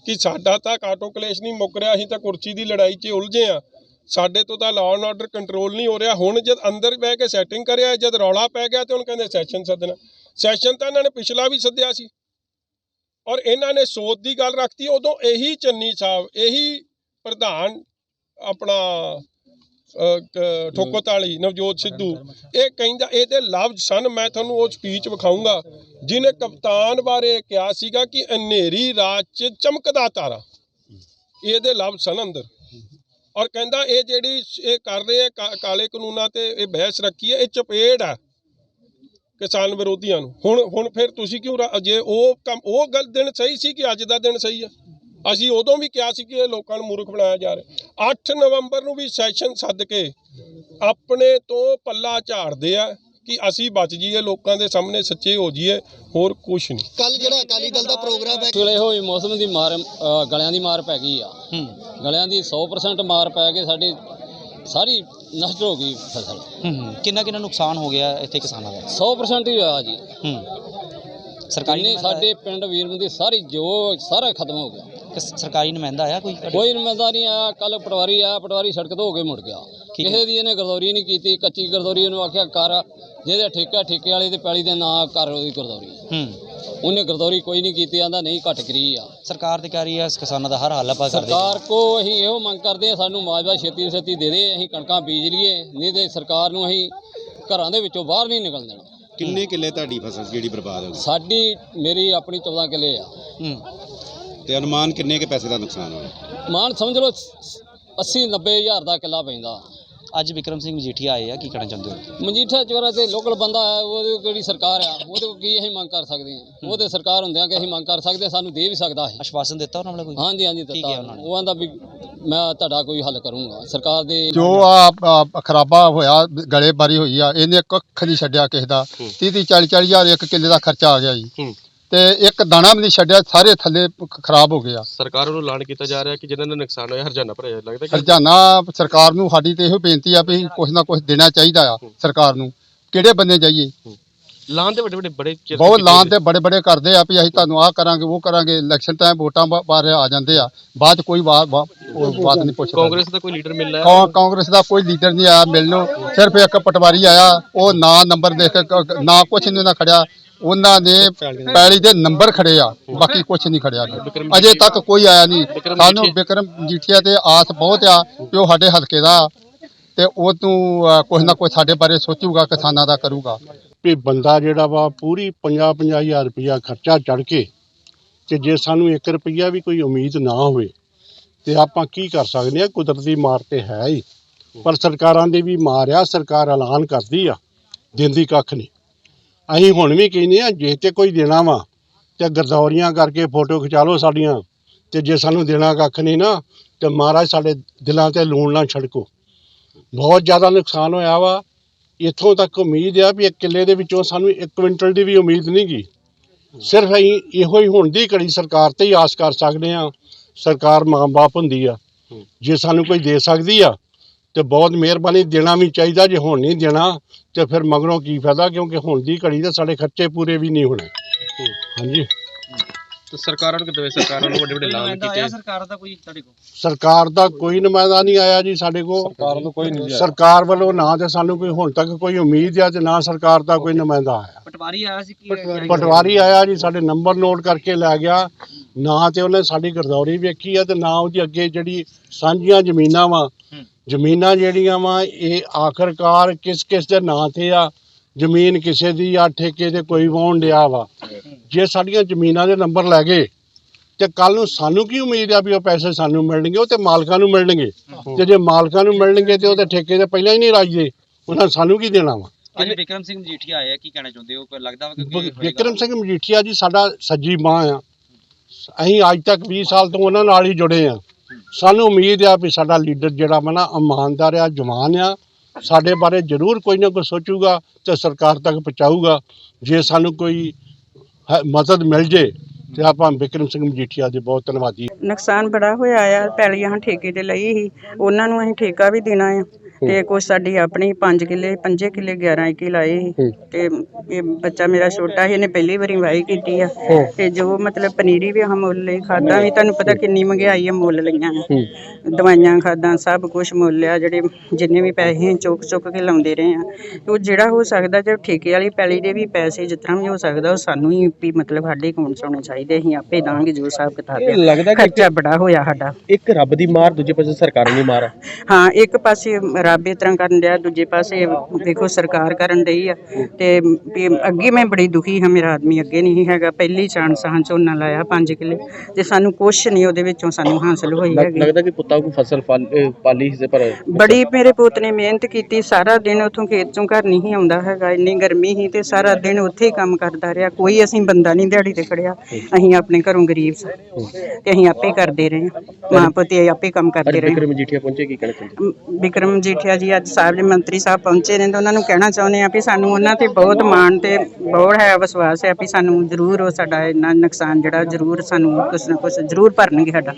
ਕਿ ਸਾਡਾ ਤਾਂ ਕਾਟੋ ਕਲੇਸ਼ ਨਹੀਂ ਮੁੱਕ ਰਿਹਾ, ਅਸੀਂ ਤਾਂ ਕੁਰਸੀ ਦੀ ਲੜਾਈ 'ਚ ਉਲਝੇ ਆ ਸਾਡੇ ਤੋਂ ਤਾਂ ਲਾਅ ਐਂਡ ਆਰਡਰ ਕੰਟਰੋਲ ਨਹੀਂ ਹੋ ਰਿਹਾ। ਹੁਣ ਜਦ ਅੰਦਰ ਬਹਿ ਕੇ ਸੈਟਿੰਗ ਕਰਿਆ ਜਦ ਰੌਲਾ ਪੈ ਗਿਆ ਤੇ ਹੁਣ ਕਹਿੰਦੇ ਸੈਸ਼ਨ ਸੱਦਣਾ। ਸੈਸ਼ਨ ਤਾਂ ਇਹਨਾਂ ਨੇ ਪਿਛਲਾ ਵੀ ਸੱਦਿਆ ਸੀ। ਔਰ ਇਹਨਾਂ ਨੇ ਸੋਧ ਦੀ ਗੱਲ ਰੱਖਤੀ। ਉਦੋਂ ਇਹੀ ਚੰਨੀ ਸਾਹਿਬ ਇਹੀ ਪ੍ਰਧਾਨ ਆਪਣਾ ਅਹ, ਕ- ਠੋਕੋਤਾਲੀ ਨਵਜੋਤ ਸਿੱਧੂ ਇਹ ਕਹਿੰਦਾ ਇਹਦੇ ਲਫ਼ਜ਼ ਸਨ। ਮੈਂ ਤੁਹਾਨੂੰ ਉਹ ਸਪੀਚ ਵਿਖਾਊਂਗਾ। ਜਿਹਨੇ ਕਪਤਾਨ ਬਾਰੇ ਕਿਹਾ ਸੀਗਾ ਕਿ ਹਨੇਰੀ ਰਾਤ 'ਚ ਚਮਕਦਾ ਤਾਰਾ। ਇਹਦੇ ਲਫ਼ਜ਼ ਸਨ ਅੰਦਰ। ਔਰ ਕਹਿੰਦਾ ਇਹ ਜਿਹੜੀ ਇਹ ਕਰ ਰਹੇ ਆ ਕਾ- ਕਾਲੇ ਕਾਨੂੰਨਾਂ ਤੇ ਇਹ ਬਹਿਸ ਰੱਖੀ ਹੈ, ਇਹ ਚਪੇੜ ਆ ਕਿਸਾਨ ਵਿਰੋਧੀਆਂ ਨੂੰ। ਹੁਣ ਹੁਣ ਫਿਰ ਤੁਸੀਂ ਕਿਉਂ ਰਾ- ਜੇ ਉਹ ਕੰਮ, ਉਹ ਗੱਲ ਦਿਨ ਸਹੀ ਸੀ ਕਿ ਅੱਜ ਦਾ ਦਿਨ ਸਹੀ ਆ? ਅਸੀਂ ਉਦੋਂ ਵੀ ਕਿਹਾ ਸੀ ਕਿ ਇਹ ਲੋਕਾਂ ਨੂੰ ਮੂਰਖ ਬਣਾਇਆ ਜਾ ਰਿਹਾ। 8 ਨਵੰਬਰ ਨੂੰ ਵੀ ਸੈਸ਼ਨ ਸੱਦ ਕੇ ਆਪਣੇ ਤੋਂ ਪੱਲਾ ਝਾੜਦੇ ਆ। ਕਿ ਅਸੀਂ ਬਚ ਜਾਈਏ ਲੋਕਾਂ ਦੇ ਸਾਹਮਣੇ ਸੱਚੇ ਹੋ ਜਾਈਏ ਹੋਰ ਕੁਝ ਨਹੀਂ। ਕੱਲ ਜਿਹੜਾ ਅਕਾਲੀ ਦਲ ਦਾ ਪ੍ਰੋਗਰਾਮ ਹੈ ਚਲੇ ਹੋਏ ਮੌਸਮ ਦੀ ਮਾਰ ਅ, ਗਲਿਆਂ ਦੀ ਮਾਰ ਪੈ ਗਈ ਆ। ਗਲਿਆਂ ਦੀ 100% ਮਾਰ ਪੈ ਕੇ ਸਾਡੀ ਸਾਰੀ ਨਸ਼ਟ ਹੋ ਗਈ ਫਸਲ। ਹੂੰ ਕਿੰਨਾ ਕਿੰਨਾ ਨੁਕਸਾਨ ਹੋ ਗਿਆ ਇੱਥੇ ਕਿਸਾਨਾਂ ਦਾ? 100% ਹੀ ਹੋਇਆ ਜੀ। ਹੂੰ। ਸਰਕਾਰੀ ਨੁਮਾਇੰਦਾ ਸਾਡੇ ਪਿੰਡ ਵੀਰਮੰਦੀ ਸਾਰੀ ਜੋ ਸਾਰਾ ਖਤਮ ਹੋ ਗਿਆ। ਸਰਕਾਰੀ ਨੁਮਾਇੰਦਾ ਆਇਆ ਕੋਈ ਕੋਈ ਨੁਮਾਇੰਦਾ ਨਹੀਂ ਆਇਆ ਕੱਲ ਪਟਵਾਰੀ ਆਇਆ ਪਟਵਾਰੀ ਸੜਕ ਤੋਂ ਹੋ ਕੇ ਮੁੜ ਗਿਆ। ਕਿਸੇ ਦੀ ਇਹਨੇ ਗਰਦੌਰੀ ਨਹੀਂ ਕੀਤੀ ਕੱਚੀ ਗਰਦੌਰੀ ਇਹਨੂੰ ਆਖਿਆ ਕਰ ਜਿਹਦੇ ਠੇਕਾ ਠੇਕੇ ਵਾਲੇ ਦੇ ਪੈਲੀ ਦੇ ਨਾਂ ਕਰ ਉਹਦੀ ਗਰਦੌਰੀ। ਹੂੰ। ਉਹਨੇ ਗਰਦੌਰੀ ਕੋਈ ਨਹੀਂ ਕੀਤੀ ਆਂਦਾ ਨਹੀਂ ਘਟ ਕਰੀ ਆ। ਸਰਕਾਰ ਤੇ ਕਹਿ ਰਹੀ ਹੈ ਕਿਸਾਨਾਂ ਦਾ ਹਰ ਹੱਲ ਆਪਾਂ ਕਰਦੇ ਸਰਕਾਰ ਕੋ ਅਸੀਂ ਇਹੋ ਮੰਗ ਕਰਦੇ ਆ ਸਾਨੂੰ ਮੁਆਵਜ਼ਾ ਛੇਤੀ ਤੋਂ ਛੇਤੀ ਦੇ ਦੇ ਅਸੀਂ ਕਣਕਾਂ ਬੀਜ ਲਈਏ ਨਹੀਂ ਤੇ ਸਰਕਾਰ ਨੂੰ ਅਸੀਂ ਘਰਾਂ ਦੇ ਵਿੱਚੋਂ ਬਾਹਰ ਨਹੀਂ ਨਿਕਲਣ ਦੇਣਾ। ਕਿੰਨੇ ਕਿੱਲੇ ਤੁਹਾਡੀ ਫਸਲ ਜਿਹੜੀ ਬਰਬਾਦ ਹੋ ਸਾਡੀ ਮੇਰੀ ਆਪਣੀ 14 ਕਿੱਲੇ ਆ। ਹੂੰ। ਗਈ ਤੇ ਅਨੁਮਾਨ ਕਿੰਨੇ ਕੇ ਪੈਸੇ ਦਾ ਨੁਕਸਾਨ ਹੋਇਆ? ਮਾਨ ਸਮਝ ਲਓ 80 90 ਹਜ਼ਾਰ ਦਾ ਕਿੱਲਾ ਪੈਂਦਾ। ਅੱਜ ਵਿਕਰਮ ਸਿੰਘ ਮਜੀਠੀਆ ਆਏ ਆ ਕੀ ਕਹਿਣਾ ਚਾਹੁੰਦੇ ਹੋ? ਮਜੀਠਾ ਚੋਰਾ ਤੇ ਲੋਕਲ ਬੰਦਾ ਹੈ ਉਹਦੇ ਕਿਹੜੀ ਸਰਕਾਰ ਆ ਉਹਦੇ ਕੋਲ ਕੀ ਅਸੀਂ ਮੰਗ ਕਰ ਸਕਦੇ ਹਾਂ? ਉਹ ਤੇ ਸਰਕਾਰ ਹੁੰਦਿਆਂ ਕਿ ਅਸੀਂ ਮੰਗ ਕਰ ਸਕਦੇ ਹਾਂ, ਸਾਨੂੰ ਦੇ ਵੀ ਸਕਦਾ ਹੈ। ਆਸ਼ਵਾਸਨ ਦਿੱਤਾ ਉਹਨਾਂ ਨੇ ਕੋਈ? ਹਾਂਜੀ ਹਾਂਜੀ ਕੀ ਦਿੱਤਾ ਕਿਹਾ ਉਹਨਾਂ ਨੇ? ਉਹ ਆਂਦਾ ਵੀ ਮੈਂ ਤੁਹਾਡਾ ਕੋਈ ਹੱਲ ਕਰੂੰਗਾ। ਸਰਕਾਰ ਦੇ ਜੋ ਆ ਆ ਖਰਾਬਾ ਹੋਇਆ ਗਲੇਬਾਰੀ ਹੋਈ ਆ ਇਹਨੇ ਕੱਖ ਨਹੀਂ ਛੱਡਿਆ ਕਿਸੇ ਦਾ। 30 30 40 40 ਹਜ਼ਾਰ ਇੱਕ ਕਿੱਲੇ ਦਾ ਖਰਚਾ ਆ ਗਿਆ ਜੀ। ਤੇ ਇੱਕ ਦਾਣਾ ਵੀ ਨਹੀਂ ਛੱਡਿਆ ਸਾਰੇ ਥੱਲੇ ਖ- ਖਰਾਬ ਹੋ ਗਿਆ ਸਰਕਾਰ ਵੱਲੋਂ ਐਲਾਨ ਕੀਤਾ ਜਾ ਰਿਹਾ ਕਿ ਜਿਨ੍ਹਾਂ ਦਾ ਨੁਕਸਾਨ ਹੋਇਆ ਹਰਜਾਨਾ ਭਰਿਆ ਲੱਗਦਾ ਕਿ ਹਰਜਾਨਾ ਸਰਕਾਰ ਨੂੰ ਸਾਡੀ ਤੇ ਇਹੋ ਬੇਨਤੀ ਆ ਵੀ ਕੁਛ ਨਾ ਕੁਛ ਦੇਣਾ ਚਾਹੀਦਾ ਆ ਸਰਕਾਰ ਨੂੰ। ਕਿਹੜੇ ਬੰਨੇ ਜਾਈਏ? ਐਲਾਨ ਦੇ ਵੱਡੇ ਵੱਡੇ ਬੜੇ ਚਿਰ ਬਹੁਤ ਕੀਤੇ। ਤੇ ਬੜੇ ਬੜੇ ਕਰਦੇ ਆ ਵੀ ਅਸੀਂ ਤੁਹਾਨੂੰ ਆਹ ਕਰਾਂਗੇ ਉਹ ਕਰਾਂਗੇ ਇਲੈਕਸ਼ਨ ਟਾਈਮ ਵੋਟਾਂ ਬਾ- ਬਾਰੇ ਆ ਜਾਂਦੇ ਆ। ਬਾਅਦ 'ਚ ਕੋਈ ਬਾਤ ਬਾ- ਉਹ ਬਾਤ ਨਹੀਂ ਪੁੱਛਦਾ। ਕਾਂਗਰਸ ਦਾ ਕੋਈ ਲੀਡਰ ਮਿਲਣਾ ਹੈ ਕੌ- ਕਾਂਗਰਸ ਦਾ ਕੋਈ ਲੀਡਰ ਨਹੀਂ ਆਇਆ ਮਿਲਣ ਨੂੰ। ਸਿਰਫ ਇੱਕ ਪਟਵਾਰੀ ਆਇਆ ਉਹ ਨਾਂ ਨੰਬਰ ਦੇਖ ਕੇ ਕ- ਨਾ ਕੁਛ ਨਹੀਂ ਉਹਨਾਂ ਖੜਿਆ। ਉਹਨਾਂ ਨੇ ਪੈਲੀ ਦੇ ਨੰਬਰ ਖੜੇ ਆ ਬਾਕੀ ਕੁਛ ਨਹੀਂ ਖੜਿਆ ਅਜੇ ਤੱਕ ਕੋਈ ਆਇਆ ਨਹੀਂ। ਸਾਨੂੰ। ਵਿਕਰਮ ਜੀਠੀਆ ਤੇ ਆਸ ਬਹੁਤ ਆ ਕਿ ਉਹ ਸਾਡੇ ਹਲਕੇ ਦਾ ਤੇ ਉਹ ਤੂੰ ਕੁਛ ਨਾ ਕੁਛ ਸਾਡੇ ਬਾਰੇ ਸੋਚੂਗਾ ਕਿਸਾਨਾਂ ਦਾ ਕਰੂਗਾ। ਵੀ ਬੰਦਾ ਜਿਹੜਾ ਵਾ ਪੂਰੀ 50 50 ਹਜ਼ਾਰ ਰੁਪਇਆ ਖਰਚਾ ਚੜ ਕੇ ਤੇ ਜੇ ਸਾਨੂੰ 1 ਰੁਪਈਆ ਵੀ ਕੋਈ ਉਮੀਦ ਨਾ ਹੋਵੇ ਤੇ ਆਪਾਂ ਕੀ ਕਰ ਸਕਦੇ ਆ? ਕੁਦਰਤੀ ਮਾਰ ਤੇ ਹੈ ਹੀ। ਪਰ ਸਰਕਾਰਾਂ ਦੀ ਵੀ ਮਾਰ ਆ ਸਰਕਾਰ ਐਲਾਨ ਕਰਦੀ ਆ ਦਿੰਦੀ ਕੱਖ ਨਹੀਂ। ਅਸੀਂ ਹੁਣ ਵੀ ਕਹਿੰਦੇ ਆ ਜੇ ਤੇ ਕੋਈ ਦੇਣਾ ਵਾ, ਤੇ ਗਰਦੌਰੀਆਂ ਕਰਕੇ ਫੋਟੋ ਖਿਚਾ ਲਓ ਸਾਡੀਆਂ, ਤੇ ਜੇ ਸਾਨੂੰ ਦੇਣਾ ਕੱਖ ਨਹੀਂ ਨਾ, ਤੇ ਮਹਾਰਾਜ ਸਾਡੇ ਦਿਲਾਂ ਤੇ ਲੂਣ ਨਾ ਛੜਕੋ। ਬਹੁਤ ਜ਼ਿਆਦਾ ਨੁਕਸਾਨ ਹੋਇਆ ਵਾ। ਇੱਥੋਂ ਤੱਕ ਉਮੀਦ ਆ ਵੀ ਇੱਕ ਕਿੱਲੇ ਦੇ ਵਿੱਚੋਂ ਸਾਨੂੰ 1 ਕੁਇੰਟਲ ਦੀ ਵੀ ਉਮੀਦ ਨਹੀਂ ਗੀ। ਸਿਰਫ ਅਸੀਂ ਇਹੋ ਹੀ ਹੁਣ ਦੀ ਘੜੀ ਸਰਕਾਰ ਤੇ ਹੀ ਆਸ ਕਰ ਸਕਦੇ ਹਾਂ। ਸਰਕਾਰ ਮਾਂ-ਬਾਪ ਹੁੰਦੀ ਆ। ਜੇ ਸਾਨੂੰ ਕੋਈ ਦੇ ਸਕਦੀ ਆ ਤੇ ਬਹੁਤ ਮਿਹਰਬਾਨੀ ਦੇਣਾ ਵੀ ਚਾਹੀਦਾ ਜੇ ਹੁਣ ਨਹੀਂ ਦੇਣਾ ਤੇ ਫਿਰ ਮਗਰੋਂ ਕੀ ਫਾਇਦਾ ਕਿਉਂਕਿ ਹੁਣ ਦੀ ਘੜੀ ਤੇ ਸਾਡੇ ਖਰਚੇ ਪੂਰੇ ਵੀ ਨਹੀਂ ਹੋਣੇ। ਹਾਂਜੀ। ਤੇ ਸਰਕਾਰਾਂ ਨੂੰ ਕਿਤੇ ਸਰਕਾਰਾਂ ਨੂੰ ਵੱਡੇ ਵੱਡੇ ਐਲਾਨ ਨੁਮਾਇੰਦਾ ਕੀਤੇ। ਆਇਆ ਸਰਕਾਰ ਦਾ ਕੋਈ ਤੁਹਾਡੇ ਕੋਲ? ਸਰਕਾਰ ਦਾ ਕੋਈ ਨੁਮਾਇੰਦਾ ਨਹੀਂ ਆਇਆ ਜੀ ਸਾਡੇ ਕੋਲ। ਸਰਕਾਰ ਵੱਲੋਂ ਕੋਈ ਨਹੀਂ ਸਰਕਾਰ ਵੱਲੋਂ ਨਾ ਤੇ ਸਾਨੂੰ ਕੋਈ ਹੁਣ ਤੱਕ ਕੋਈ ਉਮੀਦ ਆ ਤੇ ਨਾ ਸਰਕਾਰ ਦਾ ਕੋਈ ਨੁਮਾਇੰਦਾ ਆਇਆ। ਪਟਵਾਰੀ ਆਇਆ ਸੀ ਕੀ ਪਟਵਾਰੀ ਆਇਆ। ਜੀ ਸਾਡੇ ਨੰਬਰ ਨੋਟ ਕਰਕੇ ਲੈ ਗਿਆ। ਨਾ ਤੇ ਉਹਨੇ ਸਾਡੀ ਗਰਦੌਰੀ ਵੇਖੀ ਆ ਤੇ ਨਾ ਉਹਦੀ ਅੱਗੇ ਜਿਹੜੀ ਸਾਂਝੀਆਂ ਜ਼ਮੀਨਾਂ ਵਾ ਜ਼ਮੀਨਾਂ ਜਿਹੜੀਆਂ ਵਾ ਇਹ ਆਖਰਕਾਰ ਕਿਸ ਕਿਸ ਦੇ ਨਾਂ ਤੇ ਆ ਜ਼ਮੀਨ ਕਿਸੇ ਦੀ ਆ ਠੇਕੇ ਤੇ ਕੋਈ ਵਾਹੁਣ ਡਿਆ ਵਾ। ਜੇ ਸਾਡੀਆਂ ਜ਼ਮੀਨਾਂ ਦੇ ਨੰਬਰ ਲੈ ਗਏ ਤੇ ਕੱਲ ਨੂੰ ਸਾਨੂੰ ਕੀ ਉਮੀਦ ਆ ਵੀ ਉਹ ਪੈਸੇ ਸਾਨੂੰ ਮਿਲਣਗੇ ਉਹ ਤੇ ਮਾਲਕਾਂ ਨੂੰ ਮਿਲਣਗੇ। ਤੇ ਜੇ ਮਾਲਕਾਂ ਨੂੰ ਮਿਲਣਗੇ ਤੇ ਉਹਦੇ ਠੇਕੇ ਤੇ ਪਹਿਲਾਂ ਹੀ ਨਹੀਂ ਰਾਜਦੇ ਉਹਨਾਂ ਸਾਨੂੰ ਕੀ ਦੇਣਾ ਵਾ? ਅੱਜ ਵਿਕਰਮ ਸਿੰਘ ਮਜੀਠੀਆ ਆਇਆ ਕੀ ਕਹਿਣਾ ਚਾਹੁੰਦੇ ਹੋ? ਕੋਈ ਲੱਗਦਾ ਵਾ ਕਿ ਵਿਕਰਮ ਸਿੰਘ ਮਜੀਠੀਆ ਜੀ ਸਾਡਾ ਸੱਜੀ ਬਾਹ ਆ। ਅਸੀਂ ਅੱਜ ਤੱਕ 20 ਸਾਲ ਤੋਂ ਉਹਨਾਂ ਨਾਲ ਹੀ ਜੁੜੇ ਆ। ਸਾਨੂੰ ਉਮੀਦ ਆ ਵੀ ਸਾਡਾ ਲੀਡਰ ਜਿਹੜਾ ਵਾ ਨਾ ਇਮਾਨਦਾਰ ਆ ਜਵਾਨ ਆ ਸਾਡੇ ਬਾਰੇ ਜ਼ਰੂਰ ਕੋਈ ਨਾ ਕੋਈ ਸੋਚੂਗਾ ਤੇ ਸਰਕਾਰ ਤੱਕ ਪਹੁੰਚਾਊਗਾ। ਜੇ ਸਾਨੂੰ ਕੋਈ ਮਦਦ ਮਿਲ ਜੇ ਤੇ ਆਪਾਂ ਬਿਕਰਮ ਸਿੰਘ ਮਜੀਠੀਆ ਦੇ ਬਹੁਤ ਧੰਨਵਾਦੀ ਨੁਕਸਾਨ ਬੜਾ ਹੋਇਆ ਆ, ਪੈਲੀਆਂ ਠੇਕੇ ਤੇ ਲਈ ਸੀ। ਉਹਨਾਂ ਨੂੰ ਅਸੀਂ ਠੇਕਾ ਵੀ ਦੇਣਾ ਆ। ਤੇ ਕੁਛ ਸਾਡੀ ਆਪਣੀ 5 ਕਿੱਲੇ 5 ਕਿੱਲੇ 11 ਇੱਕੀ ਲਾਏ ਸੀ। ਤੇ ਇਹ ਬੱਚਾ ਮੇਰਾ ਛੋਟਾ ਸੀ ਇਹਨੇ ਪਹਿਲੀ ਵਾਰੀ ਵਾਈ ਕੀਤੀ ਆ। ਤੇ ਜੋ ਮਤਲਬ ਪਨੀਰੀ ਵੀ ਹਮ ਮੁੱਲ ਲਈ ਖਾਦਾਂ ਵੀ ਤੁਹਾਨੂੰ ਪਤਾ ਕਿੰਨੀ ਮਹਿੰਗਾਈ ਆ ਮੁੱਲ ਲਈਆਂ ਆ। ਦਵਾਈਆਂ ਖਾਦਾਂ ਸਭ ਕੁਝ ਮੁੱਲ ਆ ਜਿਹੜੇ ਜਿੰਨੇ ਵੀ ਪੈਸੇ ਚੁੱਕ ਚੁੱਕ ਕੇ ਲਾਉਂਦੇ ਰਹੇ ਆ। ਤੇ ਉਹ ਜਿਹੜਾ ਹੋ ਸਕਦਾ ਜੇ ਠੇਕੇ ਵਾਲੀ ਪੈਲੀ ਦੇ ਵੀ ਪੈਸੇ ਜਿਸ ਤਰ੍ਹਾਂ ਵੀ ਹੋ ਸਕਦਾ ਉਹ ਸਾਨੂੰ ਹੀ ਵੀ ਮਤਲਬ ਸਾਡੇ ਅਕਾਊਂਟ 'ਚ ਆਉਣੇ ਚਾਹੀਦੇ ਅਸੀਂ ਆਪੇ ਦਾਂਗੇ ਜੋ ਹਿਸਾਬ ਕਿਤਾਬ ਆ। ਲੱਗਦਾ ਖਰਚਾ ਬੜਾ ਹੋਇਆ ਸਾਡਾ। ਇੱਕ ਰੱਬ ਦੀ ਮਾਰ ਦੂਜੇ ਪਾਸੇ ਸਰਕਾਰਾਂ ਦੀ ਮਾਰ। ਹਾਂ ਇੱਕ ਪਾਸੇ ਰੱਬ ਇਸ ਤਰ੍ਹਾਂ ਕਰਨ ਡਿਆ ਦੂਜੇ ਪਾਸੇ ਦੇਖੋ ਸਰਕਾਰ ਕਰਨ ਡਈ ਆ ਤੇ ਵੀ ਅੱਗੇ ਮੈਂ ਬੜੀ ਦੁਖੀ ਹਾਂ ਮੇਰਾ ਆਦਮੀ ਅੱਗੇ ਨਹੀਂ ਹੈਗਾ ਪਹਿਲੀ ਚਾਂਸ ਹਾਂ ਝੋਨਾ ਲਾਇਆ 5 ਕਿੱਲੇ ਤੇ ਸਾਨੂੰ ਕੁਛ ਨਹੀਂ ਉਹਦੇ ਵਿੱਚੋਂ ਸਾਨੂੰ ਹਾਸਲ ਹੋਈ ਹੈਗੀ। ਲੱਗਦਾ ਕਿ ਪੁੱਤਾਂ ਕੋ ਫਸਲ ਪਾਲੀ ਸੀ ਪਰ ਬੜੀ ਮੇਰੇ ਪੁੱਤ ਨੇ ਮਿਹਨਤ ਕੀਤੀ ਸਾਰਾ ਦਿਨ ਉਥੋਂ ਖੇਤ ਚੋਂ ਘਰ ਨਹੀਂ ਆਉਂਦਾ ਹੈਗਾ ਇੰਨੀ ਗਰਮੀ ਸੀ ਤੇ ਸਾਰਾ ਦਿਨ ਉੱਥੇ ਹੀ ਕੰਮ ਕਰਦਾ ਰਿਹਾ ਕੋਈ ਅਸੀਂ ਬੰਦਾ ਨਹੀਂ ਦਿਹਾੜੀ ਤੇ ਖੜਿਆ ਅਸੀਂ ਆਪਣੇ ਘਰੋਂ ਗਰੀਬ ਸਾਂ ਤੇ ਅਸੀਂ ਆਪੇ ਕਰਦੇ ਰਹੇ ਮਾਂ ਪੁੱਤੇ ਆਪੇ ਕੰਮ ਕਰਦੇ ਰਹੇ ਵਿਕਰਮ ਮਜੀਠੀਆ ਪਹੁੰਚੇ ਕੀ ਕਹਿਣਾ ਚਾਹੁੰਦੇ? ਅਮ ਵਿਕਰਮ ਜੀਠਿਆ ਜੀ, ਅੱਜ ਸਾਹਿਬ ਦੇ ਮੰਤਰੀ ਸਾਹਿਬ ਪਹੁੰਚੇ ਨੇ ਤੇ ਉਹਨਾਂ ਨੂੰ ਕਹਿਣਾ ਚਾਹੁੰਦੇ ਆ ਵੀ ਸਾਨੂੰ ਉਹਨਾਂ ਤੇ ਬਹੁਤ ਮਾਣ ਤੇ ਬਹੁਤ ਹੈ ਵਿਸ਼ਵਾਸ ਹੈ ਵੀ ਸਾਨੂੰ ਜ਼ਰੂਰ ਉਹ ਸਾਡਾ ਇੰਨਾ ਨੁਕਸਾਨ ਜਿਹੜਾ ਜ਼ਰੂਰ ਸਾਨੂੰ ਕੁਛ ਨਾ ਕੁਛ ਜ਼ਰੂਰ ਭਰਨਗੇ ਸਾਡਾ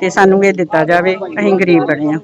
ਤੇ ਸਾਨੂੰ ਇਹ ਦਿੱਤਾ ਜਾਵੇ, ਅਸੀਂ ਗਰੀਬ ਬਣੇ ਆ